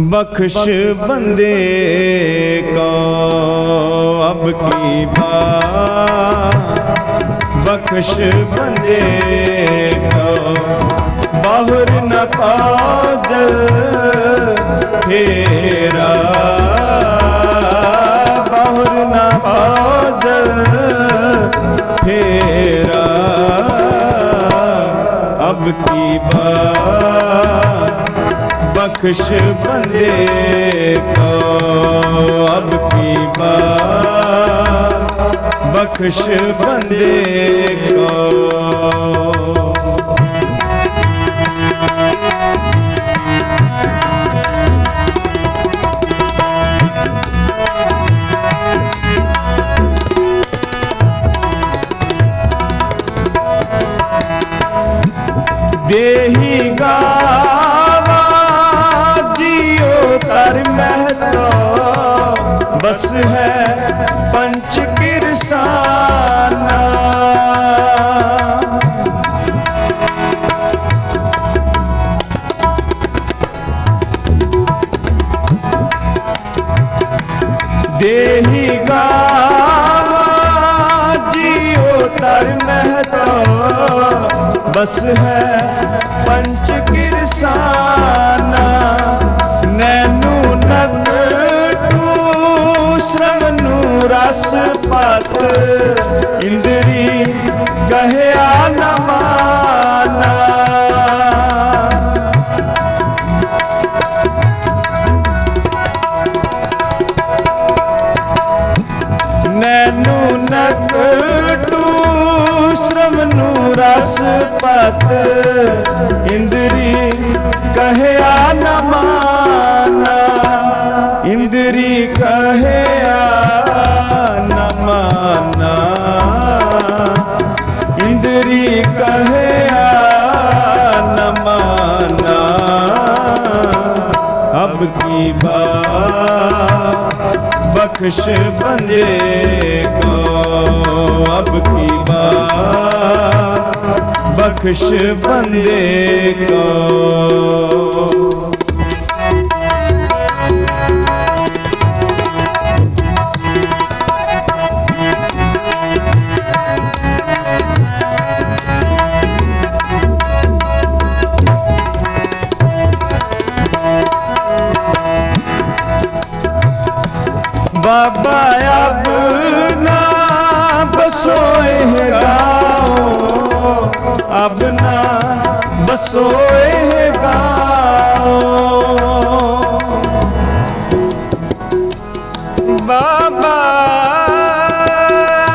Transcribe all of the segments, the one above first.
ਬਖਸ਼ ਬੰਦੇ ਕੋ ਅਬ ਕੀ ਬਾਤ ਬਖਸ਼ ਬੰਦੇ ਕੋ ਬਾਹਰ ਨ ਪਾਜਲ ਫੇਰਾ ਬਾਹਰ ਨ ਪਾਜਲ ਸਭ ਕੀ ਬਾਤ? ਬਖਸ਼ ਬੰਦੇ ਕੋ। ਅਬ ਕੀ ਬਾਤ? ਬਖਸ਼ ਬੰਦੇ ਕੋ। ਬਸ ਹੈ ਪੰਚ ਕਿਰਸਾਨਾ ਨੈਨੂ ਨਗ ਟੂ ਸ਼ਰਨੂ ਰਸ ਪਤ। ਇੰਦਰੀ ਕਹਿਆ ਨ ਇੰਦਰੀ ਕਹਿਆ ਨਾ ਮਾਨਾ ਇੰਦਰੀ ਕਹਿਆ ਇੰਦਰੀ ਕਹਿਆ ਨਾ ਅਬ ਕੀ ਬਾ ਬਖਸ਼ ਬੰਦੇ ਕੋ ਅਬ ਕੀ ਬਾ ਬਖਸ਼ ਬੰਦੇ ਕੋ। ਬਾਬਾ ਅਬ ਨਾ ਬਸੋਏ ਦਾਓ अब ना बसोए गाओ बाबा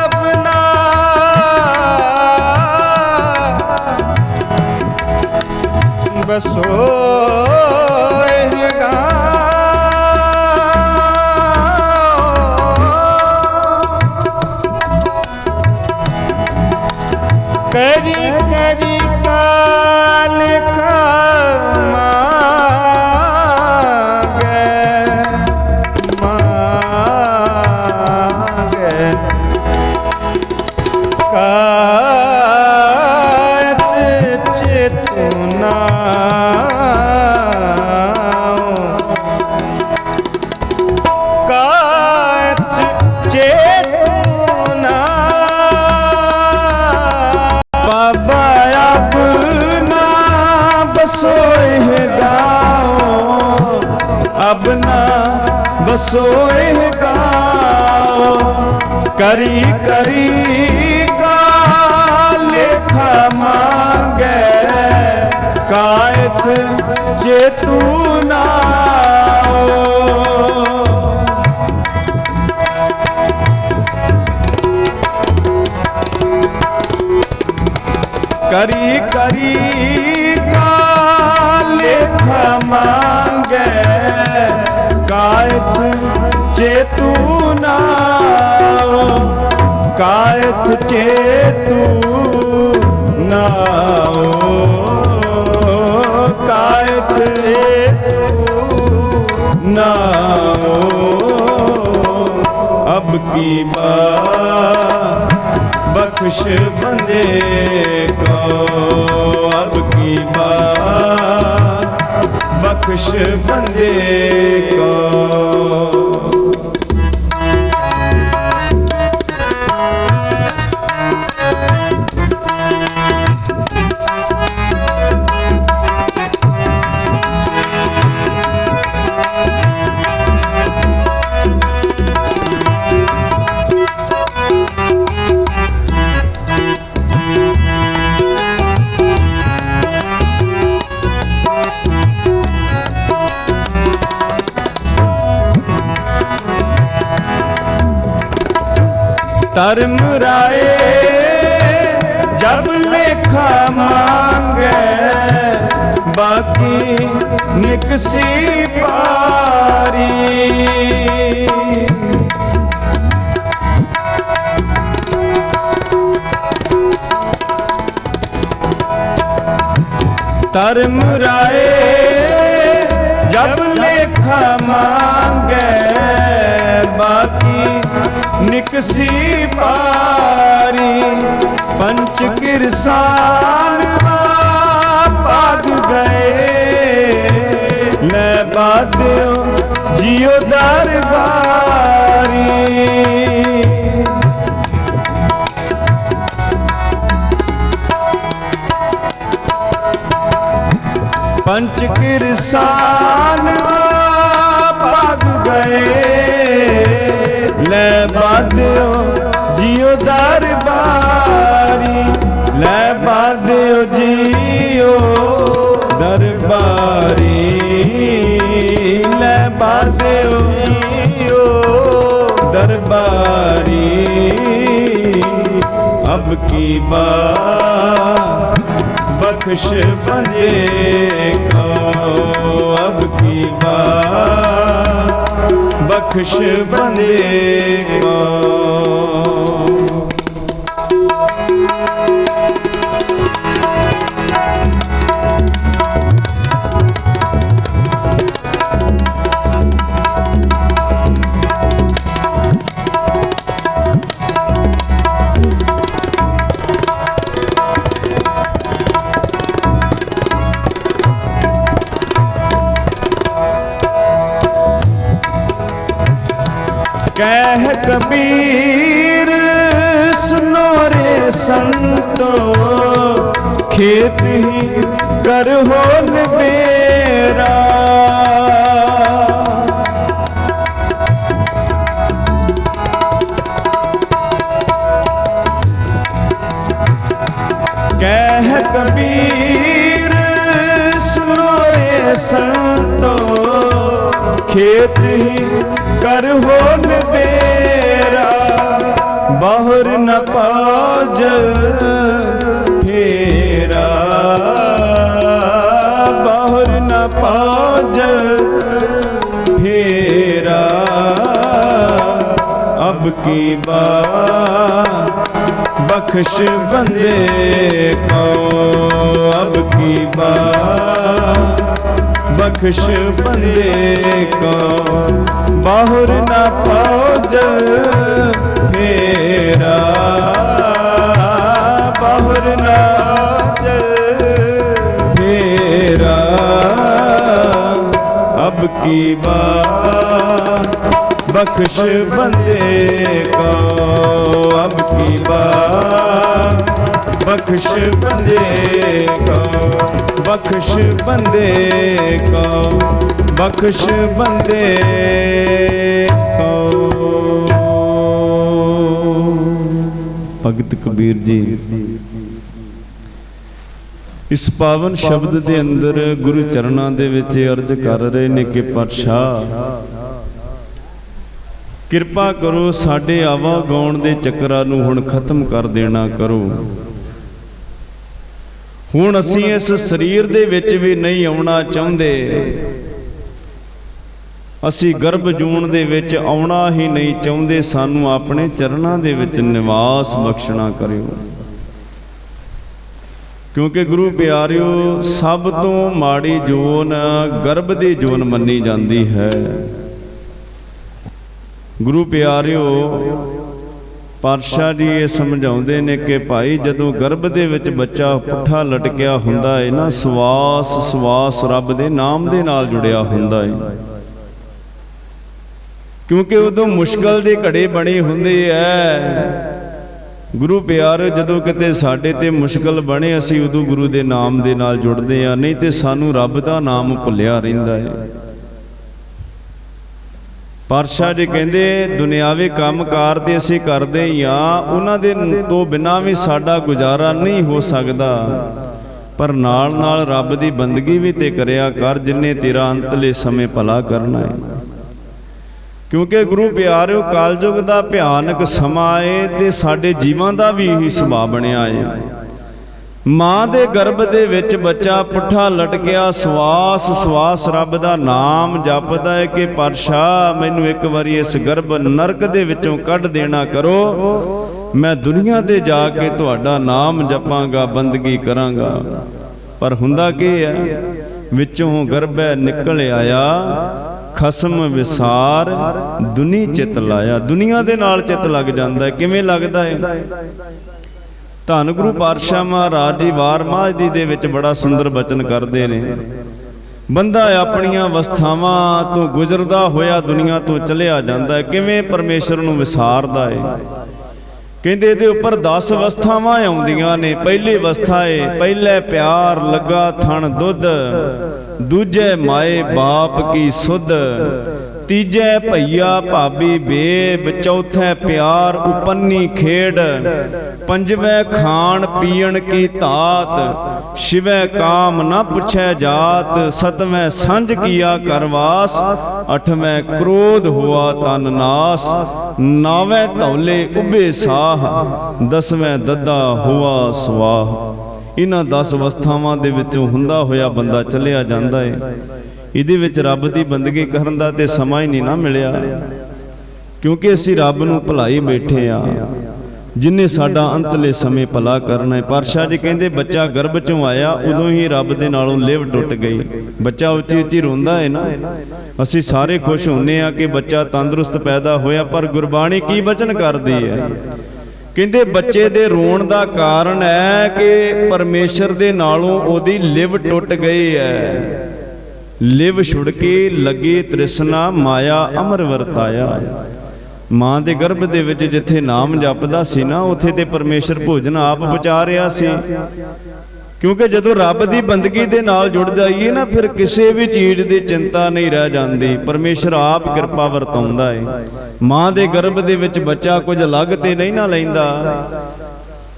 अब ना बसोए ਰਾਇਤ ਜੇ ਤੂੰ ਨਾ ਕਰੀ ਕਰੀ ਕਾ ਲੇਖ ਮੰਗੇ ਕਾਇਤ ਜੇ ਤੂੰ ਨਾ ਕਾਇਤ ਜੇ ਤੂੰ ਨਾ ਕਾਇਥੇ ਨਾਮੋ ਅਬ ਕੀ ਬਾਤ ਬਖਸ਼ ਬੰਦੇ ਕੋ। ਅਬ ਕੀ ਬਾਤ ਬਖਸ਼ ਬੰਦੇ ਕੋ। ਧਰਮ ਰਾਏ ਜਬ ਲੇਖਾ ਮੰਗੇ ਬਾਕੀ ਨਿਕਸੀ ਪਾਰੀ। ਧਰਮ ਰਾਏ ਜਬ ਲੇਖਾ ਮੰਗੇ ਬਾਕੀ ਨਿਕਸੀ ਪਾਰੀ ਪੰਚ ਕਿਰਸਾਨ ਪਾਦ ਗਏ। ਮੈਂ ਬਾਦਿਓ ਜਿਉ ਦਰਬਾਰੀ। ਪੰਚ ਕਿਰਸਾਨ ਪਾਦਿਓ ਦਰਬਾਰੀ। ਅਬ ਕੀ ਬਾਤ ਬਖਸ਼ ਬੰਦੇ ਕੋ ਅਬ ਕੀ ਬਾਤ ਬਖਸ਼ ਬੰਦੇ ਕੋ ਸੰਤੋ ਖੇਤ ਹੀ ਕਰ ਹੋਨ ਮੇਰਾ। ਕਹਿ ਕਬੀਰ ਸੁਣੋਏ ਸੰਤੋ ਖੇਤ ਹੀ ਕਰ ਹੋਨ ਬਾਹਰ ਨ ਪਾਜ ਫੇਰਾ। ਬਾਹਰ ਨ ਪਾਜ ਫੇਰਾ। ਅਬ ਕੀ ਬਾਤ ਬਖਸ਼ ਬੰਦੇ ਕੋ ਅਬ ਕੀ ਬਾਤ ਬਖਸ਼ ਬੰਦੇ ਕੋ ਬਾਹਰ ਨਾ ਪਾਜ ਤੇਰਾ ਬਾਹਰ ਨਾ ਚਲ ਤੇਰਾ ਅਬ ਕੀ ਬਾਤ? ਬਖਸ਼ ਬੰਦੇ ਕੋ, ਅਬ ਕੀ ਬਾਤ? ਬਖਸ਼ ਬੰਦੇ ਕੋ, ਬਖਸ਼ ਬੰਦੇ ਕੋ, ਬਖਸ਼ ਬੰਦੇ ਕੋ। ਭਗਤ ਕਬੀਰ ਜੀ। ਇਸ ਪਾਵਨ ਸ਼ਬਦ ਦੇ ਅੰਦਰ ਗੁਰੂ ਚਰਨਾਂ ਦੇ ਵਿੱਚ ਅਰਜ ਕਰ ਰਹੇ ਨੇ ਕਿ ਪਾਤਸ਼ਾਹ ਕਿਰਪਾ ਕਰੋ ਸਾਡੇ ਆਵਾ ਗਾਉਣ ਦੇ ਚੱਕਰਾਂ ਨੂੰ ਹੁਣ ਖਤਮ ਕਰ ਦੇਣਾ ਕਰੋ। ਹੁਣ ਅਸੀਂ ਇਸ ਸਰੀਰ ਦੇ ਵਿੱਚ ਵੀ ਨਹੀਂ ਆਉਣਾ ਚਾਹੁੰਦੇ। ਅਸੀਂ ਗਰਭ ਜੂਨ ਦੇ ਵਿੱਚ ਆਉਣਾ ਹੀ ਨਹੀਂ ਚਾਹੁੰਦੇ, ਸਾਨੂੰ ਆਪਣੇ ਚਰਨਾਂ ਦੇ ਵਿੱਚ ਨਿਵਾਸ ਬਖਸ਼ਣਾ ਕਰਿਓ। ਕਿਉਂਕਿ ਗੁਰੂ ਪਿਆਰਿਓ, ਸਭ ਤੋਂ ਮਾੜੀ ਜੋਨ ਗਰਭ ਦੀ ਜੋਨ ਮੰਨੀ ਜਾਂਦੀ ਹੈ। ਗੁਰੂ ਪਿਆਰਿਓ, ਪਾਤਸ਼ਾਹ ਜੀ ਇਹ ਸਮਝਾਉਂਦੇ ਨੇ ਕਿ ਭਾਈ ਜਦੋਂ ਗਰਭ ਦੇ ਵਿੱਚ ਬੱਚਾ ਪੁੱਠਾ ਲਟਕਿਆ ਹੁੰਦਾ ਹੈ ਨਾ ਸਵਾਸ ਸਵਾਸ ਰੱਬ ਦੇ ਨਾਮ ਦੇ ਨਾਲ ਜੁੜਿਆ ਹੁੰਦਾ ਹੈ ਕਿਉਂਕਿ ਉਦੋਂ ਮੁਸ਼ਕਲ ਦੇ ਘੜੇ ਬਣੇ ਹੁੰਦੇ ਐ। ਗੁਰੂ ਪਿਆਰ, ਜਦੋਂ ਕਿਤੇ ਸਾਡੇ ਤੇ ਮੁਸ਼ਕਲ ਬਣੇ, ਅਸੀਂ ਉਦੋਂ ਗੁਰੂ ਦੇ ਨਾਮ ਦੇ ਨਾਲ ਜੁੜਦੇ ਆ ਨਹੀਂ ਤੇ ਸਾਨੂੰ ਰੱਬ ਦਾ ਨਾਮ ਭੁੱਲਿਆ ਰਹਿੰਦਾ ਹੈ ਪਾਤਸ਼ਾਹ ਜੀ ਕਹਿੰਦੇ, ਦੁਨਿਆਵੇ ਕੰਮਕਾਰ ਤੇ ਅਸੀਂ ਕਰਦੇ ਹੀ ਆ। ਉਹਨਾਂ ਦੇ ਤੋਂ ਬਿਨਾਂ ਵੀ ਸਾਡਾ ਗੁਜ਼ਾਰਾ ਨਹੀਂ ਹੋ ਸਕਦਾ। ਪਰ ਨਾਲ ਨਾਲ ਰੱਬ ਦੀ ਬੰਦਗੀ ਵੀ ਤੇ ਕਰਿਆ ਕਰ, ਜਿੰਨੇ ਤੇਰਾ ਅੰਤਲੇ ਸਮੇਂ ਭਲਾ ਕਰਨਾ ਹੈ ਕਿਉਂਕਿ ਗੁਰੂ ਪਿਆਰਿਓ ਕਾਲਯੁਗ ਦਾ ਭਿਆਨਕ ਸਮਾਂ ਏ ਤੇ ਸਾਡੇ ਜੀਵਾਂ ਦਾ ਵੀ ਇਹੀ ਸੁਭਾਅ ਬਣਿਆ ਏ। ਮਾਂ ਦੇ ਗਰਭ ਦੇ ਵਿੱਚ ਬੱਚਾ ਪੁੱਠਾ ਲਟਕਿਆ, ਸਵਾਸ ਸਵਾਸ ਰੱਬ ਦਾ ਨਾਮ ਜਪਦਾ ਹੈ ਕਿ ਪਰਸ਼ਾ ਮੈਨੂੰ ਇੱਕ ਵਾਰੀ ਇਸ ਗਰਭ ਨਰਕ ਦੇ ਵਿੱਚੋਂ ਕੱਢ ਦੇਣਾ ਕਰੋ। ਮੈਂ ਦੁਨੀਆ ਤੇ ਜਾ ਕੇ ਤੁਹਾਡਾ ਨਾਮ ਜਪਾਂਗਾ, ਬੰਦਗੀ ਕਰਾਂਗਾ। ਪਰ ਹੁੰਦਾ ਕੀ ਹੈ ਵਿੱਚੋਂ ਗਰਭੈ ਨਿਕਲ ਆਇਆ ਖਸਮ ਵਿਸਾਰ ਦੁਨੀ ਚਿਤ ਲਾਇਆ। ਦੁਨੀਆ ਦੇ ਨਾਲ ਚਿਤ ਲੱਗ ਜਾਂਦਾ ਕਿਵੇਂ ਲੱਗਦਾ ਹੈ? ਧੰਨ ਗੁਰੂ ਪਾਤਸ਼ਾਹ ਮਹਾਰਾਜ ਜੀ ਵਾਰ ਮਾਝਦੀ ਦੇ ਵਿੱਚ ਬੜਾ ਸੁੰਦਰ ਬਚਨ ਕਰਦੇ ਨੇ। ਬੰਦਾ ਆਪਣੀਆਂ ਅਵਸਥਾਵਾਂ ਤੋਂ ਗੁਜ਼ਰਦਾ ਹੋਇਆ ਦੁਨੀਆ ਤੋਂ ਚਲਿਆ ਜਾਂਦਾ ਕਿਵੇਂ ਪਰਮੇਸ਼ਰ ਨੂੰ ਵਿਸਾਰਦਾ ਹੈ? ਕਹਿੰਦੇ ਇਹਦੇ ਉੱਪਰ 10 ਅਵਸਥਾਵਾਂ ਆਉਂਦੀਆਂ ਨੇ। ਪਹਿਲੀ ਅਵਸਥਾ ਏ, ਪਹਿਲੇ ਪਿਆਰ ਲੱਗਾ ਥਣ ਦੁੱਧ, ਦੂਜੇ ਮਾਏ ਬਾਪ ਕੀ ਸੁਧ, ਤੀਜੇ ਭਈਆ ਭਾਬੀ ਬੇਬ ਚੌਥੇ ਪਿਆਰ ਉਪੰਨੀ ਖੇਡ, ਪੰਜਵੇਂ ਖਾਣ ਪੀਣ ਕੀ ਤਾਤ ਛਿਵੇਂ ਕਾਮ ਨਾ ਪੁੱਛੈ ਜਾਤ, ਸਤਵੇਂ ਸੰਜ ਕੀਆ ਕਰਵਾਸ, ਅਠਵੇਂ ਕ੍ਰੋਧ ਹੋਆ ਤਨ ਨਾਸ ਨਾਵੇਂ ਧੌਲੇ ਉਬੇ ਸਾਹ, ਦਸਵੇਂ ਦੱਦਾ ਹੁਆ ਸਵਾਹ। ਇਹਨਾਂ 10 ਅਵਸਥਾਵਾਂ ਦੇ ਵਿੱਚੋਂ ਹੁੰਦਾ ਹੋਇਆ ਬੰਦਾ ਚੱਲਿਆ ਜਾਂਦਾ ਏ। ਇਹਦੇ ਵਿੱਚ ਰੱਬ ਦੀ ਬੰਦਗੀ ਕਰਨ ਦਾ ਤੇ ਸਮਾਂ ਹੀ ਨਹੀਂ ਨਾ ਮਿਲਿਆ। ਕਿਉਂਕਿ ਅਸੀਂ ਰੱਬ ਨੂੰ ਭੁਲਾਈ ਬੈਠੇ ਆ। ਜਿਨੇ ਸਾਡਾ ਅੰਤਲੇ ਸਮੇਂ ਭਲਾ ਕਰਨਾ ਹੈ। ਪਾਤਸ਼ਾਹ ਜੀ ਕਹਿੰਦੇ, ਬੱਚਾ ਗਰਭ ਚੋਂ ਆਇਆ, ਉਦੋਂ ਹੀ ਰੱਬ ਦੇ ਨਾਲੋਂ ਲਿਵ ਟੁੱਟ ਗਈ। ਬੱਚਾ ਉੱਚੀ ਉੱਚੀ ਰੋਂਦਾ ਹੈ ਨਾ। ਅਸੀਂ ਸਾਰੇ ਖੁਸ਼ ਹੁੰਨੇ ਆ ਕਿ ਬੱਚਾ ਤੰਦਰੁਸਤ ਪੈਦਾ ਹੋਇਆ, ਪਰ ਗੁਰਬਾਣੀ ਕੀ ਬਚਨ ਕਰਦੀ ਹੈ? ਕਹਿੰਦੇ, ਬੱਚੇ ਦੇ ਰੋਣ ਦਾ ਕਾਰਨ ਹੈ ਕਿ ਪਰਮੇਸ਼ਰ ਦੇ ਨਾਲੋਂ ਉਹਦੀ ਲਿਵ ਟੁੱਟ ਗਈ ਹੈ। ਲਿਵ ਛੁੜ ਕੇ ਲੱਗੇ ਤ੍ਰਿਸ਼ਨਾ, ਮਾਇਆ ਅਮਰ ਵਰਤਾਇਆ। ਮਾਂ ਦੇ ਗਰਭ ਦੇ ਵਿੱਚ ਜਿੱਥੇ ਨਾਮ ਜਪਦਾ ਸੀ ਨਾ, ਉੱਥੇ ਤੇ ਪਰਮੇਸ਼ਰ ਭੋਜਨ ਆਪ ਪਹੁੰਚਾ ਰਿਹਾ ਸੀ। ਕਿਉਂਕਿ ਜਦੋਂ ਰੱਬ ਦੀ ਬੰਦਗੀ ਦੇ ਨਾਲ ਜੁੜ ਜਾਈਏ ਨਾ, ਫਿਰ ਕਿਸੇ ਵੀ ਚੀਜ਼ ਦੀ ਚਿੰਤਾ ਨਹੀਂ ਰਹਿ ਜਾਂਦੀ। ਪਰਮੇਸ਼ਰ ਆਪ ਕਿਰਪਾ ਵਰਤਾਉਂਦਾ ਏ। ਮਾਂ ਦੇ ਗਰਭ ਦੇ ਵਿੱਚ ਬੱਚਾ ਕੁਝ ਅਲੱਗ ਤੇ ਨਹੀਂ ਨਾ ਲੈਂਦਾ।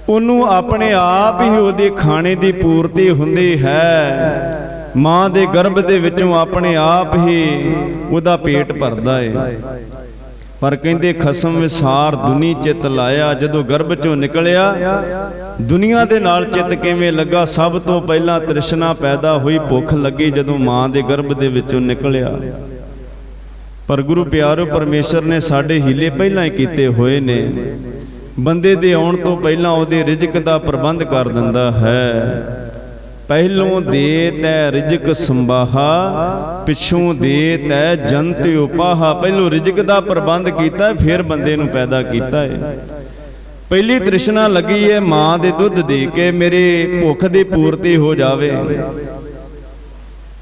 ਉਹਨੂੰ ਆਪਣੇ ਆਪ ਹੀ ਉਹਦੇ ਖਾਣੇ ਦੀ ਪੂਰਤੀ ਹੁੰਦੀ ਹੈ। ਮਾਂ ਦੇ ਗਰਭ ਦੇ ਵਿੱਚੋਂ ਆਪਣੇ ਆਪ ਹੀ ਉਹਦਾ ਪੇਟ ਭਰਦਾ ਏ। ਪਰ ਕਹਿੰਦੇ ਖਸਮ ਵਿਸਾਰ ਦੁਨੀ ਚਿਤ ਲਾਇਆ, ਜਦੋਂ ਗਰਭ ਚੋਂ ਨਿਕਲਿਆ, ਦੁਨੀਆ ਦੇ ਨਾਲ ਚਿਤ ਕਿਵੇਂ ਲੱਗਾ, ਸਭ ਤੋਂ ਪਹਿਲਾਂ ਤ੍ਰਿਸ਼ਨਾ ਪੈਦਾ ਹੋਈ, ਭੁੱਖ ਲੱਗੀ, ਜਦੋਂ ਮਾਂ ਦੇ ਗਰਭ ਦੇ ਵਿੱਚੋਂ ਨਿਕਲਿਆ। ਪਰ ਗੁਰੂ ਪਿਆਰੋ ਪਰਮੇਸ਼ਰ ਨੇ ਸਾਡੇ ਹੀਲੇ ਪਹਿਲਾਂ ਹੀ ਕੀਤੇ ਹੋਏ ਨੇ। ਬੰਦੇ ਦੇ ਆਉਣ ਤੋਂ ਪਹਿਲਾਂ ਉਹਦੇ ਰਿਜ਼ਕ ਦਾ ਪ੍ਰਬੰਧ ਕਰ ਦਿੰਦਾ ਹੈ। ਪਹਿਲੋਂ ਦੇ ਤੈ ਰਿਜਕ ਸੰਭਾਹਾ ਪਿਛੋਂ ਦੇ ਤੈ ਜੰਤ ਉਪਾਹਾ। ਪਹਿਲੋਂ ਰਿਜਕ ਦਾ ਪ੍ਰਬੰਧ ਕੀਤਾ ਫਿਰ ਬੰਦੇ ਨੂੰ ਪੈਦਾ ਕੀਤਾ ਹੈ। ਪਹਿਲੀ ਤ੍ਰਿਸ਼ਨਾ ਲੱਗੀ ਹੈ ਮਾਂ ਦੇ ਦੁੱਧ ਦੇ ਕੇ ਮੇਰੇ ਭੁੱਖ ਦੀ ਪੂਰਤੀ ਹੋ ਜਾਵੇ।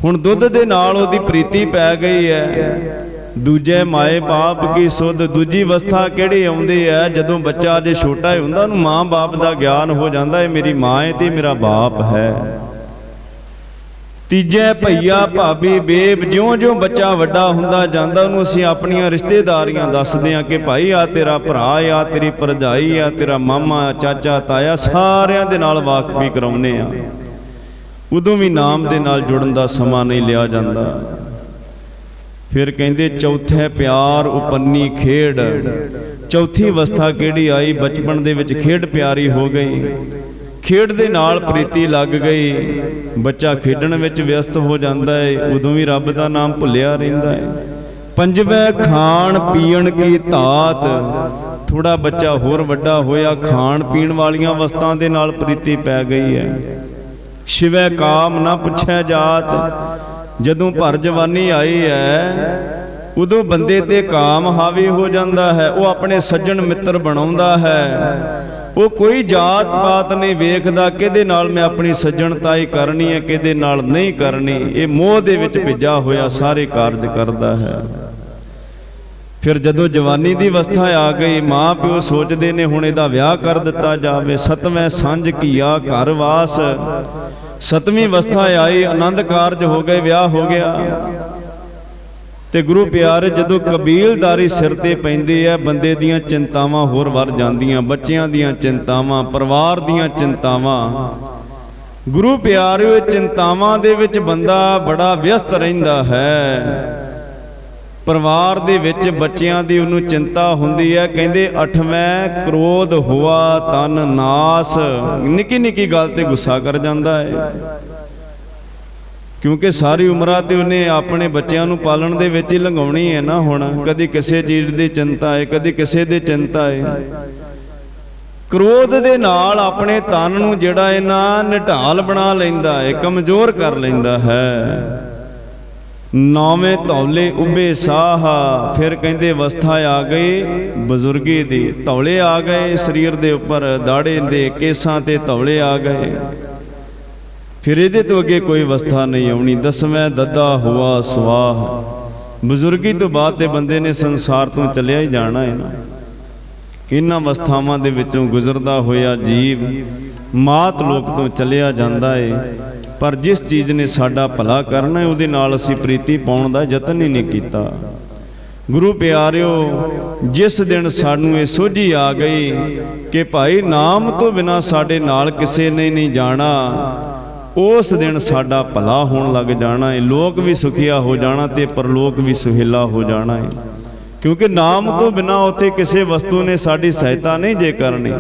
ਹੁਣ ਦੁੱਧ ਦੇ ਨਾਲ ਉਹਦੀ ਪ੍ਰੀਤੀ ਪੈ ਗਈ ਹੈ। ਦੂਜੇ ਮਾਏ ਬਾਪ ਕੀ ਸੁਧ ਦੂਜੀ ਅਵਸਥਾ ਕਿਹੜੀ ਆਉਂਦੀ ਹੈ? ਜਦੋਂ ਬੱਚਾ ਜੇ ਛੋਟਾ ਹੁੰਦਾ ਉਹਨੂੰ ਮਾਂ ਬਾਪ ਦਾ ਗਿਆਨ ਹੋ ਜਾਂਦਾ ਹੈ ਮੇਰੀ ਮਾਂ ਹੈ ਤੇ ਮੇਰਾ ਬਾਪ ਹੈ। ਤੀਜੇ ਭਈਆ ਭਾਬੀ ਬੇਬ ਜਿਉਂ-ਜਿਉਂ ਬੱਚਾ ਵੱਡਾ ਹੁੰਦਾ ਜਾਂਦਾ, ਉਹਨੂੰ ਅਸੀਂ ਆਪਣੀਆਂ ਰਿਸ਼ਤੇਦਾਰੀਆਂ ਦੱਸਦੇ ਆ ਕਿ ਭਾਈ ਆ ਤੇਰਾ ਭਰਾ ਆ ਤੇਰੀ ਭਰਜਾਈ ਆ, ਤੇਰਾ ਮਾਮਾ, ਚਾਚਾ, ਤਾਇਆ, ਸਾਰਿਆਂ ਦੇ ਨਾਲ ਵਾਕਫੀ ਕਰਾਉਨੇ ਆ ਉਦੋਂ ਵੀ ਨਾਮ ਦੇ ਨਾਲ ਜੁੜਨ ਦਾ ਸਮਾਂ ਨਹੀਂ ਲਿਆ ਜਾਂਦਾ। ਫਿਰ ਕਹਿੰਦੇ, ਚੌਥੇ ਪਿਆਰ ਉਪੰਨੀ ਖੇਡ। ਚੌਥੀ ਅਵਸਥਾ ਕਿਹੜੀ ਆਈ? ਬਚਪਨ ਦੇ ਵਿੱਚ ਖੇਡ ਪਿਆਰੀ ਹੋ ਗਈ। ਖੇਡ ਦੇ ਨਾਲ ਪ੍ਰੀਤੀ ਲੱਗ ਗਈ। ਬੱਚਾ ਖੇਡਣ ਵਿੱਚ ਵਿਅਸਤ ਹੋ ਜਾਂਦਾ ਹੈ ਉਦੋਂ ਵੀ ਰੱਬ ਦਾ ਨਾਮ ਭੁੱਲਿਆ ਰਹਿੰਦਾ ਹੈ ਪੰਜਵੇਂ, ਖਾਣ ਪੀਣ ਕੀ ਤਾਤ ਥੋੜਾ ਬੱਚਾ ਹੋਰ ਵੱਡਾ ਹੋਇਆ। ਖਾਣ ਪੀਣ ਵਾਲੀਆਂ ਵਸਤਾਂ ਦੇ ਨਾਲ ਪ੍ਰੀਤੀ ਪੈ ਗਈ ਹੈ ਸ਼ਿਵੈ ਕਾਮ ਨਾ ਪੁੱਛਿਆ ਜਾਤ। ਜਦੋਂ ਭਰ ਜਵਾਨੀ ਆਈ ਹੈ ਉਦੋਂ ਬੰਦੇ ਤੇ ਕਾਮ ਹਾਵੀ ਹੋ ਜਾਂਦਾ ਹੈ। ਉਹ ਆਪਣੇ ਸੱਜਣ ਮਿੱਤਰ ਬਣਾਉਂਦਾ ਹੈ। ਉਹ ਕੋਈ ਜਾਤ ਪਾਤ ਨਹੀਂ ਵੇਖਦਾ, ਕਿਹਦੇ ਨਾਲ ਮੈਂ ਆਪਣੀ ਸੱਜਣਤਾਈ ਕਰਨੀ ਹੈ, ਕਿਹਦੇ ਨਾਲ ਨਹੀਂ ਕਰਨੀ। ਇਹ ਮੋਹ ਦੇ ਵਿੱਚ ਭਿੱਜਾ ਹੋਇਆ ਸਾਰੇ ਕਾਰਜ ਕਰਦਾ ਹੈ। ਫਿਰ ਜਦੋਂ ਜਵਾਨੀ ਦੀ ਅਵਸਥਾ ਆ ਗਈ, ਮਾਂ ਪਿਓ ਸੋਚਦੇ ਨੇ ਹੁਣ ਇਹਦਾ ਵਿਆਹ ਕਰ ਦਿੱਤਾ ਜਾਵੇ। ਸਤਵੇਂ ਸਾਂਝ ਕੀਆ ਘਰ ਵਾਸ। ਸਤਵੀਂ ਅਵਸਥਾ ਆਈ, ਆਨੰਦ ਕਾਰਜ ਹੋ ਗਏ, ਵਿਆਹ ਹੋ ਗਿਆ। ਤੇ ਗੁਰੂ ਪਿਆਰੇ ਜਦੋਂ ਕਬੀਲਦਾਰੀ ਸਿਰ ਤੇ ਪੈਂਦੀ ਹੈ ਬੰਦੇ ਦੀਆਂ ਚਿੰਤਾਵਾਂ ਹੋਰ ਵੱਧ ਜਾਂਦੀਆਂ ਬੱਚਿਆਂ ਦੀਆਂ ਚਿੰਤਾਵਾਂ ਪਰਿਵਾਰ ਦੀਆਂ ਚਿੰਤਾਵਾਂ। ਗੁਰੂ ਪਿਆਰਿਓ ਚਿੰਤਾਵਾਂ ਦੇ ਵਿੱਚ ਬੰਦਾ ਬੜਾ ਵਿਅਸਤ ਰਹਿੰਦਾ ਹੈ। ਪਰਿਵਾਰ ਦੇ ਵਿੱਚ ਬੱਚਿਆਂ ਦੀ ਉਹਨੂੰ ਚਿੰਤਾ ਹੁੰਦੀ ਹੈ ਕਹਿੰਦੇ ਅਠਵੇਂ ਕ੍ਰੋਧ ਹੋਆ ਤਨ ਨਾਸ। ਨਿੱਕੀ ਨਿੱਕੀ ਗੱਲ ਤੇ ਗੁੱਸਾ ਕਰ ਜਾਂਦਾ ਹੈ। ਕਿਉਂਕਿ ਸਾਰੀ ਉਮਰਾਂ ਤੇ ਉਹਨੇ ਆਪਣੇ ਬੱਚਿਆਂ ਨੂੰ ਪਾਲਣ ਦੇ ਵਿੱਚ ਹੀ ਲੰਘਾਉਣੀ ਹੈ ਨਾ ਹੁਣ। ਕਦੀ ਕਿਸੇ ਚੀਜ਼ ਦੀ ਚਿੰਤਾ ਹੈ, ਕਦੀ ਕਿਸੇ ਦੀ ਚਿੰਤਾ ਹੈ। ਕ੍ਰੋਧ ਦੇ ਨਾਲ ਆਪਣੇ ਤਨ ਨੂੰ ਜਿਹੜਾ ਇਹਨਾਂ ਨਿਢਾਲ ਬਣਾ ਲੈਂਦਾ ਹੈ, ਕਮਜ਼ੋਰ ਕਰ ਲੈਂਦਾ ਹੈ। ਨੌਵੇਂ ਧੌਲੇ ਉੱਬੇ ਸਾਹ, ਫਿਰ ਕਹਿੰਦੇ ਅਵਸਥਾ ਆ ਗਈ ਬਜ਼ੁਰਗੀ ਦੀ। ਧੌਲੇ ਆ ਗਏ, ਸਰੀਰ ਦੇ ਉੱਪਰ ਦਾੜੇ ਦੇ ਕੇਸਾਂ ਤੇ ਧੌਲੇ ਆ ਗਏ। ਫਿਰ ਇਹਦੇ ਤੋਂ ਅੱਗੇ ਕੋਈ ਅਵਸਥਾ ਨਹੀਂ ਆਉਣੀ। ਦਸਵੇਂ ਦੱਦਾ ਹੁਆ ਸਵਾਹ। ਬਜ਼ੁਰਗੀ ਤੋਂ ਬਾਅਦ ਤੇ ਬੰਦੇ ਨੇ ਸੰਸਾਰ ਤੋਂ ਚੱਲਿਆ ਹੀ ਜਾਣਾ ਹੈ ਨਾ। ਇਹਨਾਂ ਅਵਸਥਾਵਾਂ ਦੇ ਵਿੱਚੋਂ ਗੁਜ਼ਰਦਾ ਹੋਇਆ ਜੀਵ ਮਾਤ ਲੋਕ ਤੋਂ ਚੱਲਿਆ ਜਾਂਦਾ ਹੈ ਪਰ ਜਿਸ ਚੀਜ਼ ਨੇ ਸਾਡਾ ਭਲਾ ਕਰਨਾ ਹੈ, ਉਹਦੇ ਨਾਲ ਅਸੀਂ ਪ੍ਰੀਤੀ ਪਾਉਣ ਦਾ ਯਤਨ ਹੀ ਨਹੀਂ ਕੀਤਾ। ਗੁਰੂ ਪਿਆਰਿਓ, ਜਿਸ ਦਿਨ ਸਾਨੂੰ ਇਹ ਸੋਝੀ ਆ ਗਈ ਕਿ ਭਾਈ ਨਾਮ ਤੋਂ ਬਿਨਾ ਸਾਡੇ ਨਾਲ ਕਿਸੇ ਨੇ ਨਹੀਂ ਜਾਣਾ ਉਸ ਦਿਨ ਸਾਡਾ ਭਲਾ ਹੋਣ ਲੱਗ ਜਾਣਾ ਹੈ ਲੋਕ ਵੀ ਸੁਖੀਆ ਹੋ ਜਾਣਾ ਤੇ ਪਰਲੋਕ ਵੀ ਸੁਹੇਲਾ ਹੋ ਜਾਣਾ ਹੈ ਕਿਉਂਕਿ ਨਾਮ ਤੋਂ ਬਿਨਾ ਉੱਥੇ ਕਿਸੇ ਵਸਤੂ ਨੇ ਸਾਡੀ ਸਹਾਇਤਾ ਨਹੀਂ ਜੇ ਕਰਨੀ।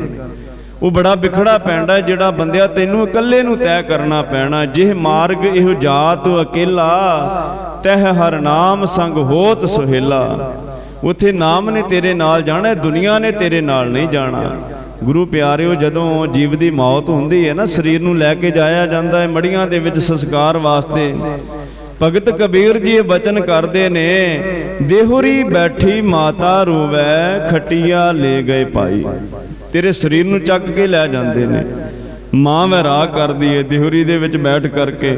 ਉਹ ਬੜਾ ਵਿਖੜਾ ਪੈਂਦਾ ਜਿਹੜਾ ਬੰਦਿਆ ਤੈਨੂੰ ਇਕੱਲੇ ਨੂੰ ਤੈਅ ਕਰਨਾ ਪੈਣਾ। ਜਿਹ ਮਾਰਗ ਇਹੋ ਜਾਤ ਅਕੇਲਾ, ਤਹ ਹਰ ਨਾਮ ਸੰਗ ਹੋਤ ਸੁਹੇਲਾ। ਉਥੇ ਨਾਮ ਨੇ ਤੇਰੇ ਨਾਲ ਜਾਣਾ, ਦੁਨੀਆ ਨੇ ਤੇਰੇ ਨਾਲ ਨਹੀਂ ਜਾਣਾ। ਗੁਰੂ ਪਿਆਰਿਓ, ਜਦੋਂ ਜੀਵ ਦੀ ਮੌਤ ਹੁੰਦੀ ਹੈ ਨਾ, ਸਰੀਰ ਨੂੰ ਲੈ ਕੇ ਜਾਇਆ ਜਾਂਦਾ ਹੈ ਮੜੀਆਂ ਦੇ ਵਿੱਚ ਸੰਸਕਾਰ ਵਾਸਤੇ। ਭਗਤ ਕਬੀਰ ਜੀ ਇਹ ਬਚਨ ਕਰਦੇ ਨੇ, ਦੇਹੁਰੀ ਬੈਠੀ ਮਾਤਾ ਰੋਵੈ, ਖਟੀਆ ਲੈ ਗਏ ਭਾਈ। ਤੇਰੇ ਸਰੀਰ ਨੂੰ ਚੱਕ ਕੇ ਲੈ ਜਾਂਦੇ ਨੇ। ਮਾਂ ਵੈਰਾ ਕਰਦੀ ਏ ਦੇਹੁਰੀ ਦੇ ਵਿੱਚ ਬੈਠ ਕਰਕੇ।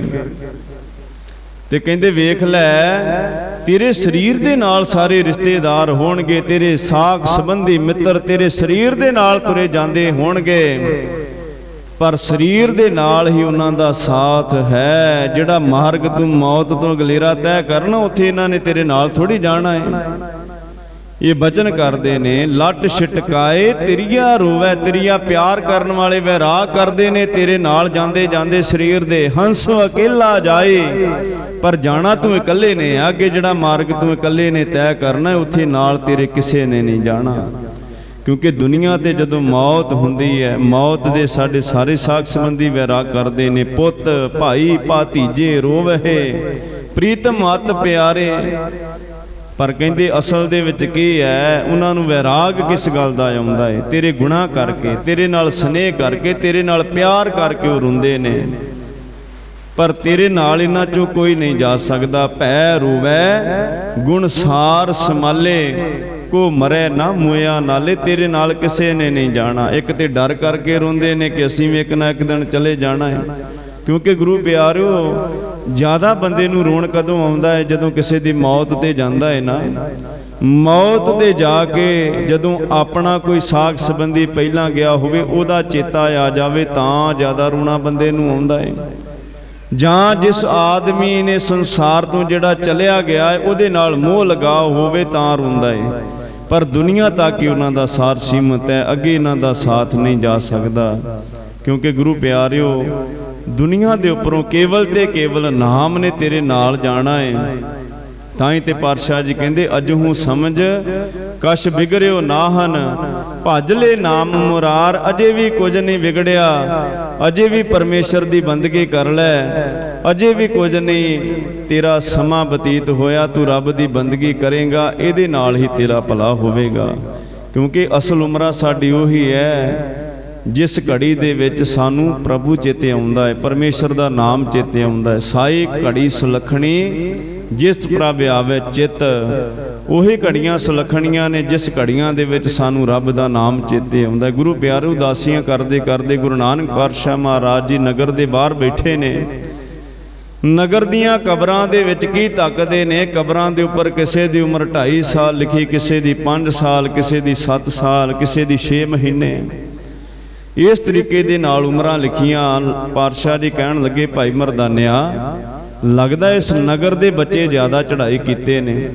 ਤੇ ਕਹਿੰਦੇ ਵੇਖ ਲੈ, ਤੇਰੇ ਸਰੀਰ ਦੇ ਨਾਲ ਸਾਰੇ ਰਿਸ਼ਤੇਦਾਰ ਹੋਣਗੇ, ਤੇਰੇ ਸਾਖ ਸੰਬੰਧੀ ਮਿੱਤਰ ਤੇਰੇ ਸਰੀਰ ਦੇ ਨਾਲ ਤੁਰੇ ਜਾਂਦੇ ਹੋਣਗੇ। ਪਰ ਸਰੀਰ ਦੇ ਨਾਲ ਹੀ ਉਹਨਾਂ ਦਾ ਸਾਥ ਹੈ, ਜਿਹੜਾ ਮਾਰਗ ਤੂੰ ਮੌਤ ਤੋਂ ਗਲੇਰਾ ਤੈਅ ਕਰਨਾ, ਉੱਥੇ ਇਹਨਾਂ ਨੇ ਤੇਰੇ ਨਾਲ ਥੋੜੀ ਜਾਣਾ ਹੈ। ਇਹ ਬਚਨ ਕਰਦੇ ਨੇ, ਲੱਟ ਛਟਕਾਏ, ਤੇਰੀਆ ਰੋਵੇ, ਤੇਰੀਆ ਪਿਆਰ ਕਰਨ ਵਾਲੇ ਵੈਰਾ ਕਰਦੇ ਨੇ, ਤੇਰੇ ਨਾਲ ਜਾਂਦੇ ਜਾਂਦੇ ਸਰੀਰ ਦੇ ਹੰਸ ਅਕੇਲਾ ਜਾਏ। ਪਰ ਜਾਣਾ ਤੂੰ ਇਕੱਲੇ ਨੇ, ਅੱਗੇ ਜਿਹੜਾ ਮਾਰਗ ਤੂੰ ਇਕੱਲੇ ਨੇ ਤੈਅ ਕਰਨਾ, ਉੱਥੇ ਨਾਲ ਤੇਰੇ ਕਿਸੇ ਨੇ ਨਹੀਂ ਜਾਣਾ। ਕਿਉਂਕਿ ਦੁਨੀਆ ਤੇ ਜਦੋਂ ਮੌਤ ਹੁੰਦੀ ਹੈ, ਮੌਤ ਦੇ ਸਾਡੇ ਸਾਰੇ ਸਾਖ ਸੰਬੰਧੀ ਵੈਰਾ ਕਰਦੇ ਨੇ, ਪੁੱਤ, ਭਾਈ, ਭਾਤੀਜੇ ਰੋਵਹਿ, ਪ੍ਰੀਤਮ ਮਤ ਪਿਆਰੇ। ਪਰ ਕਹਿੰਦੇ ਅਸਲ ਦੇ ਵਿੱਚ ਕੀ ਹੈ, ਉਹਨਾਂ ਨੂੰ ਵੈਰਾਗ ਕਿਸ ਗੱਲ ਦਾ ਆਉਂਦਾ ਹੈ ਤੇਰੇ ਗੁਨਾਹ ਕਰਕੇ, ਤੇਰੇ ਨਾਲ ਸਨੇਹ ਕਰਕੇ, ਤੇਰੇ ਨਾਲ ਪਿਆਰ ਕਰਕੇ ਉਹ ਰੋਂਦੇ ਨੇ। ਪਰ ਤੇਰੇ ਨਾਲ ਇਹਨਾਂ ਚੋਂ ਕੋਈ ਨਹੀਂ ਜਾ ਸਕਦਾ। ਭੈ ਰੋਵੈ ਗੁਣਸਾਰ ਸਮਾਲੇ, ਕੋ ਮਰੇ ਨਾ ਮੋਇਆ ਨਾਲੇ ਤੇਰੇ ਨਾਲ ਕਿਸੇ ਨੇ ਨਹੀਂ ਜਾਣਾ। ਇੱਕ ਤੇ ਡਰ ਕਰਕੇ ਰੋਂਦੇ ਨੇ ਕਿ ਅਸੀਂ ਵੀ ਇੱਕ ਨਾ ਇੱਕ ਦਿਨ ਚਲੇ ਜਾਣਾ ਹੈ ਕਿਉਂਕਿ ਗੁਰੂ ਪਿਆਰਿਓ ਜ਼ਿਆਦਾ ਬੰਦੇ ਨੂੰ ਰੋਣ ਕਦੋਂ ਆਉਂਦਾ ਹੈ? ਜਦੋਂ ਕਿਸੇ ਦੀ ਮੌਤ ਤੇ ਜਾਂਦਾ ਹੈ ਨਾ। ਮੌਤ ਤੇ ਜਾ ਕੇ ਜਦੋਂ ਆਪਣਾ ਕੋਈ ਸਾਖ ਸੰਬੰਧੀ ਪਹਿਲਾਂ ਗਿਆ ਹੋਵੇ, ਉਹਦਾ ਚੇਤਾ ਆ ਜਾਵੇ, ਤਾਂ ਜ਼ਿਆਦਾ ਰੋਣਾ ਬੰਦੇ ਨੂੰ ਆਉਂਦਾ ਹੈ। ਜਾਂ ਜਿਸ ਆਦਮੀ ਨੇ ਸੰਸਾਰ ਤੋਂ ਜਿਹੜਾ ਚਲਿਆ ਗਿਆ ਹੈ, ਉਹਦੇ ਨਾਲ ਮੋਹ ਲਗਾ ਹੋਵੇ, ਤਾਂ ਰੋਂਦਾ ਹੈ। ਪਰ ਦੁਨੀਆ ਤੱਕ ਹੀ ਉਹਨਾਂ ਦਾ ਸਾਥ ਸੀਮਤ ਹੈ, ਅੱਗੇ ਇਹਨਾਂ ਦਾ ਸਾਥ ਨਹੀਂ ਜਾ ਸਕਦਾ। ਕਿਉਂਕਿ ਗੁਰੂ ਪਿਆਰਿਓ ਦੁਨੀਆ ਦੇ ਉੱਪਰੋਂ ਕੇਵਲ ਤੇ ਕੇਵਲ ਨਾਮ ਨੇ ਤੇਰੇ ਨਾਲ ਜਾਣਾ ਏ। ਤਾਂ ਹੀ ਤੇ ਪਾਤਸ਼ਾਹ ਜੀ ਕਹਿੰਦੇ ਅਜਹੂ ਸਮਝ ਕਛ ਬਿਗੜਿਓ ਨਾਹਨ, ਭਜ ਲੈ ਨਾਮ ਮੁਰਾਰ, ਅਜੇ ਵੀ ਕੁਝ ਨਹੀਂ ਵਿਗੜਿਆ। ਅਜੇ ਵੀ ਪਰਮੇਸ਼ਰ ਦੀ ਬੰਦਗੀ ਕਰ ਲੈ। ਅਜੇ ਵੀ ਕੁਝ ਨਹੀਂ, ਤੇਰਾ ਸਮਾਂ ਬਤੀਤ ਹੋਇਆ, ਤੂੰ ਰੱਬ ਦੀ ਬੰਦਗੀ ਕਰੇਗਾ, ਇਹਦੇ ਨਾਲ ਹੀ ਤੇਰਾ ਭਲਾ ਹੋਵੇਗਾ। ਕਿਉਂਕਿ ਅਸਲ ਉਮਰਾ ਸਾਡੀ ਉਹੀ ਹੈ ਜਿਸ ਘੜੀ ਦੇ ਵਿੱਚ ਸਾਨੂੰ ਪ੍ਰਭੂ ਚੇਤੇ ਆਉਂਦਾ ਹੈ, ਪਰਮੇਸ਼ਰ ਦਾ ਨਾਮ ਚੇਤੇ ਆਉਂਦਾ ਹੈ ਸਾਈ ਘੜੀ ਸੁਲਖਣੀ ਜਿਸ ਪ੍ਰਭ ਆਵੇ ਚਿੱਤ, ਉਹੀ ਘੜੀਆਂ ਸੁਲੱਖਣੀਆਂ ਨੇ ਜਿਸ ਘੜੀਆਂ ਦੇ ਵਿੱਚ ਸਾਨੂੰ ਰੱਬ ਦਾ ਨਾਮ ਚੇਤੇ ਆਉਂਦਾ ਗੁਰੂ ਪਿਆਰੇ ਉਦਾਸੀਆਂ ਕਰਦੇ ਕਰਦੇ ਗੁਰੂ ਨਾਨਕ ਪਾਤਸ਼ਾਹ ਮਹਾਰਾਜ ਜੀ ਨਗਰ ਦੇ ਬਾਹਰ ਬੈਠੇ ਨੇ। ਨਗਰ ਦੀਆਂ ਕਬਰਾਂ ਦੇ ਵਿੱਚ ਕੀ ਤੱਕਦੇ ਨੇ? ਕਬਰਾਂ ਦੇ ਉੱਪਰ ਕਿਸੇ ਦੀ ਉਮਰ 2.5 ਸਾਲ, ਲਿਖੀ ਕਿਸੇ ਦੀ 5 ਸਾਲ, ਕਿਸੇ ਦੀ 7 ਸਾਲ, ਕਿਸੇ ਦੀ 6 ਮਹੀਨੇ। ਇਸ ਤਰੀਕੇ ਦੇ ਨਾਲ ਉਮਰਾਂ ਲਿਖੀਆਂ ਪਾਤਸ਼ਾਹ ਜੀ ਕਹਿਣ ਲੱਗੇ, ਭਾਈ ਮਰਦਾਨਿਆ, ਲੱਗਦਾ ਇਸ ਨਗਰ ਦੇ ਬੱਚੇ ਜ਼ਿਆਦਾ ਚੜ੍ਹਾਈ ਕੀਤੇ ਨੇ।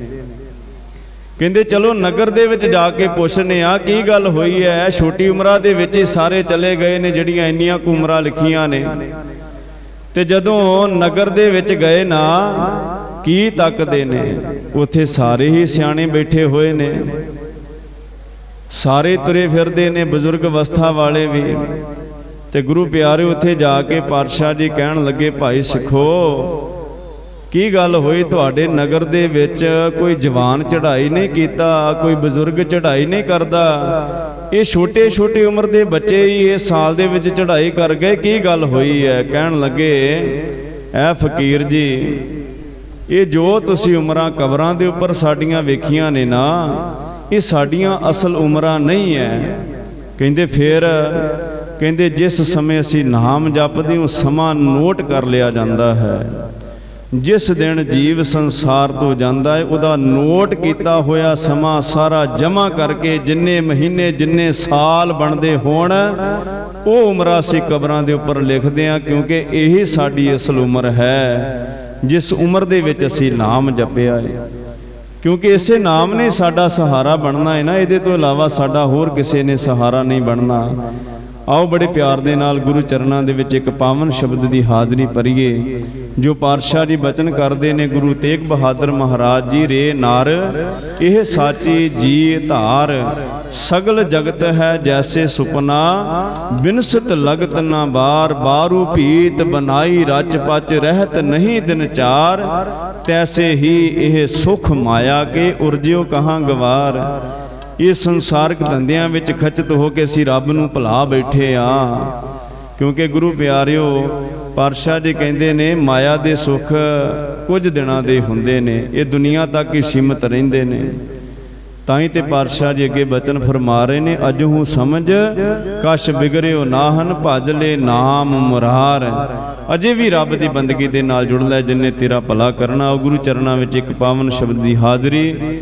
ਕਹਿੰਦੇ, ਚਲੋ ਨਗਰ ਦੇ ਵਿੱਚ ਜਾ ਕੇ ਪੁੱਛਨੇ ਆ ਕੀ ਗੱਲ ਹੋਈ ਹੈ? ਛੋਟੀ ਉਮਰਾਂ ਦੇ ਵਿੱਚ ਹੀ ਸਾਰੇ ਚਲੇ ਗਏ ਨੇ, ਜਿਹੜੀਆਂ ਇੰਨੀਆਂ ਕੁ ਉਮਰਾਂ ਲਿਖੀਆਂ ਨੇ। ਤੇ ਜਦੋਂ ਨਗਰ ਦੇ ਵਿੱਚ ਗਏ ਨਾ, ਕੀ ਤੱਕਦੇ ਨੇ? ਉੱਥੇ ਸਾਰੇ ਹੀ ਸਿਆਣੇ ਬੈਠੇ ਹੋਏ ਨੇ। ਸਾਰੇ ਤੁਰੇ ਫਿਰਦੇ ਨੇ ਬਜ਼ੁਰਗ ਅਵਸਥਾ ਵਾਲੇ ਵੀ। ਤੇ ਗੁਰੂ ਪਿਆਰੇ, ਉੱਥੇ ਜਾ ਕੇ ਪਾਤਸ਼ਾਹ ਜੀ ਕਹਿਣ ਲੱਗੇ, ਭਾਈ ਸਿੱਖੋ, ਕੀ ਗੱਲ ਹੋਈ ਤੁਹਾਡੇ ਨਗਰ ਦੇ ਵਿੱਚ? ਕੋਈ ਜਵਾਨ ਚੜ੍ਹਾਈ ਨਹੀਂ ਕੀਤਾ, ਕੋਈ ਬਜ਼ੁਰਗ ਚੜ੍ਹਾਈ ਨਹੀਂ ਕਰਦਾ। ਇਹ ਛੋਟੇ ਛੋਟੇ ਉਮਰ ਦੇ ਬੱਚੇ ਹੀ ਇਸ ਸਾਲ ਦੇ ਵਿੱਚ ਚੜ੍ਹਾਈ ਕਰ ਗਏ। ਕੀ ਗੱਲ ਹੋਈ ਹੈ? ਕਹਿਣ ਲੱਗੇ, ਐ ਫਕੀਰ ਜੀ, ਇਹ ਜੋ ਤੁਸੀਂ ਉਮਰਾਂ ਕਬਰਾਂ ਦੇ ਉੱਪਰ ਸਾਡੀਆਂ ਵੇਖੀਆਂ ਨੇ ਨਾ ਇਹ ਸਾਡੀਆਂ ਅਸਲ ਉਮਰਾਂ ਨਹੀਂ ਹੈ ਕਹਿੰਦੇ ਫਿਰ, ਕਹਿੰਦੇ ਜਿਸ ਸਮੇਂ ਅਸੀਂ ਨਾਮ ਜਪਦੇ ਹਾਂ ਸਮਾਂ ਨੋਟ ਕਰ ਲਿਆ ਜਾਂਦਾ ਹੈ। ਜਿਸ ਦਿਨ ਜੀਵ ਸੰਸਾਰ ਤੋਂ ਜਾਂਦਾ ਹੈ, ਉਹਦਾ ਨੋਟ ਕੀਤਾ ਹੋਇਆ ਸਮਾਂ ਸਾਰਾ ਜਮ੍ਹਾਂ ਕਰਕੇ ਜਿੰਨੇ ਮਹੀਨੇ, ਜਿੰਨੇ ਸਾਲ ਬਣਦੇ ਹੋਣ, ਉਹ ਉਮਰਾਂ ਅਸੀਂ ਕਬਰਾਂ ਦੇ ਉੱਪਰ ਲਿਖਦੇ ਹਾਂ, ਕਿਉਂਕਿ ਇਹ ਸਾਡੀ ਅਸਲ ਉਮਰ ਹੈ। ਜਿਸ ਉਮਰ ਦੇ ਵਿੱਚ ਅਸੀਂ ਨਾਮ ਜਪਿਆ ਹੈ। ਕਿਉਂਕਿ ਇਸੇ ਨਾਮ ਨੇ ਸਾਡਾ ਸਹਾਰਾ ਬਣਨਾ ਹੈ ਨਾ, ਇਹਦੇ ਤੋਂ ਇਲਾਵਾ ਸਾਡਾ ਹੋਰ ਕਿਸੇ ਨੇ ਸਹਾਰਾ ਨਹੀਂ ਬਣਨਾ। ਆਓ ਬੜੇ ਪਿਆਰ ਦੇ ਨਾਲ ਗੁਰੂ ਚਰਨਾਂ ਦੇ ਵਿੱਚ ਇੱਕ ਪਾਵਨ ਸ਼ਬਦ ਦੀ ਹਾਜ਼ਰੀ ਭਰੀਏ, ਜੋ ਪਾਤਸ਼ਾਹ ਜੀ ਬਚਨ ਕਰਦੇ ਨੇ, ਗੁਰੂ ਤੇਗ ਬਹਾਦਰ ਮਹਾਰਾਜ ਜੀ, ਰੇ ਨਾਰ, ਇਹ ਸਾਚੀ ਜੀ ਧਾਰ, ਸਗਲ ਜਗਤ ਹੈ ਜੈਸੇ ਸੁਪਨਾ, ਬਿਨਸਤ ਲਗਤ ਨਾ ਬਾਰ, ਬਾਰੂ ਭੀਤ ਬਨਾਈ, ਰਚ ਪਚ ਰਹਿਤ ਨਹੀਂ ਦਿਨ ਚਾਰ ਤੈਸੇ ਹੀ ਇਹ ਸੁਖ ਮਾਇਆ ਕੇ ਉਰਜਿਓ ਕਹਾਂ ਗਵਾਰ। ਇਹ ਸੰਸਾਰਕ ਧੰਦਿਆਂ ਵਿੱਚ ਖਚਤ ਹੋ ਕੇ ਅਸੀਂ ਰੱਬ ਨੂੰ ਭੁਲਾ ਬੈਠੇ ਆ। ਕਿਉਂਕਿ ਗੁਰੂ ਪਿਆਰਿਓ, ਪਾਤਸ਼ਾਹ ਜੀ ਕਹਿੰਦੇ ਨੇ, ਮਾਇਆ ਦੇ ਸੁੱਖ ਕੁਝ ਦਿਨਾਂ ਦੇ ਹੁੰਦੇ ਨੇ, ਇਹ ਦੁਨੀਆ ਤੱਕ ਹੀ ਸੀਮਤ ਰਹਿੰਦੇ ਨੇ। ਤਾਂ ਹੀ ਤੇ ਪਾਤਸ਼ਾਹ ਜੀ ਅੱਗੇ ਬਚਨ ਫਰਮਾ ਰਹੇ ਨੇ ਅਜਹੂ ਸਮਝ, ਕਸ਼ ਬਿਗਰਿਓ ਨਾਹਨ ਭਜ ਲੈ ਨਾਮ ਮੁਰਾਰ। ਅਜੇ ਵੀ ਰੱਬ ਦੀ ਬੰਦਗੀ ਦੇ ਨਾਲ ਜੁੜ ਲੈ ਜਿਨੇ ਤੇਰਾ ਭਲਾ ਕਰਨਾ, ਉਹ ਗੁਰੂ ਚਰਨਾਂ ਵਿੱਚ ਇੱਕ ਪਾਵਨ ਸ਼ਬਦ ਦੀ ਹਾਜ਼ਰੀ।